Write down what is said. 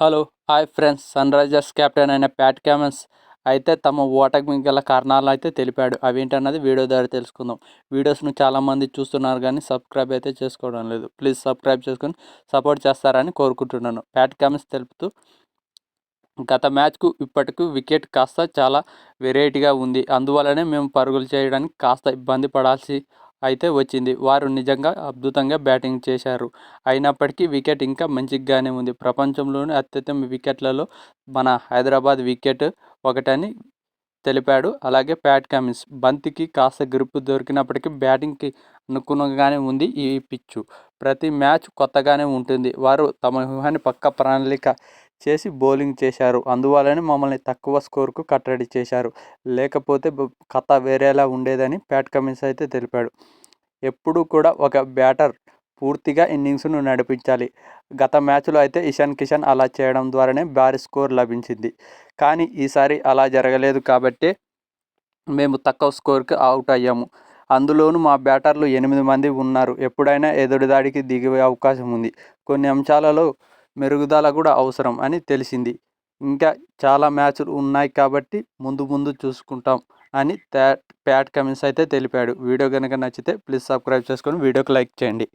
Hello hi friends. Sunrisers captain అయిన Pat Cummins అయితే తమ ఓటమి గల కారణాలు అయితే తెలిపాడు. అవేంటన్నది వీడియో ద్వారా తెలుసుకుందాం. వీడియోస్ను చాలామంది చూస్తున్నారు కానీ సబ్స్క్రైబ్ అయితే చేసుకోవడం లేదు. ప్లీజ్ సబ్స్క్రైబ్ చేసుకొని సపోర్ట్ చేస్తారని కోరుకుంటున్నాను. ప్యాట్ క్యామన్స్ తెలుపుతూ గత మ్యాచ్కు ఇప్పటికు వికెట్ కాస్త చాలా వెరైటీగా ఉంది. అందువల్లనే మేము పరుగులు చేయడానికి కాస్త ఇబ్బంది పడాల్సి అయితే వచ్చింది. వారు నిజంగా అద్భుతంగా బ్యాటింగ్ చేశారు. అయినప్పటికీ వికెట్ ఇంకా మంచిగానే ఉంది. ప్రపంచంలోని అత్యుత్తమ వికెట్లలో మన హైదరాబాద్ వికెట్ ఒకటని తెలిపాడు. అలాగే ప్యాట్ కమిన్స్ బంతికి కాస్త గ్రిప్ దొరికినప్పటికీ బ్యాటింగ్కి అనుగుణంగానే ఉంది ఈ పిచ్చు. ప్రతి మ్యాచ్ కొత్తగానే ఉంటుంది. వారు తమ వ్యూహాన్ని పక్క ప్రణాళిక చేసి బౌలింగ్ చేశారు. అందువల్లనే మమ్మల్ని తక్కువ స్కోర్కు కట్టడి చేశారు. లేకపోతే కథ వేరేలా ఉండేదని ప్యాట్ కమిన్స్ అయితే తెలిపాడు. ఎప్పుడు కూడా ఒక బ్యాటర్ పూర్తిగా ఇన్నింగ్స్ను నడిపించాలి. గత మ్యాచ్లో అయితే ఇషాన్ కిషన్ అలా చేయడం ద్వారానే భారీ స్కోర్ లభించింది. కానీ ఈసారి అలా జరగలేదు కాబట్టి మేము తక్కువ స్కోర్కి అవుట్ అయ్యాము. అందులోనూ మా బ్యాటర్లు ఎనిమిది మంది ఉన్నారు. ఎప్పుడైనా ఎదురుదాడికి దిగే అవకాశం ఉంది. కొన్ని అంశాలలో మెరుగుదల కూడా అవసరం అని తెలిసింది. ఇంకా చాలా మ్యాచ్లు ఉన్నాయి కాబట్టి ముందు ముందు చూసుకుంటాం అని ప్యాట్ కమిన్స్ అయితే తెలిపాడు. వీడియో కనుక నచ్చితే ప్లీజ్ సబ్స్క్రైబ్ చేసుకొని వీడియోకి లైక్ చేయండి.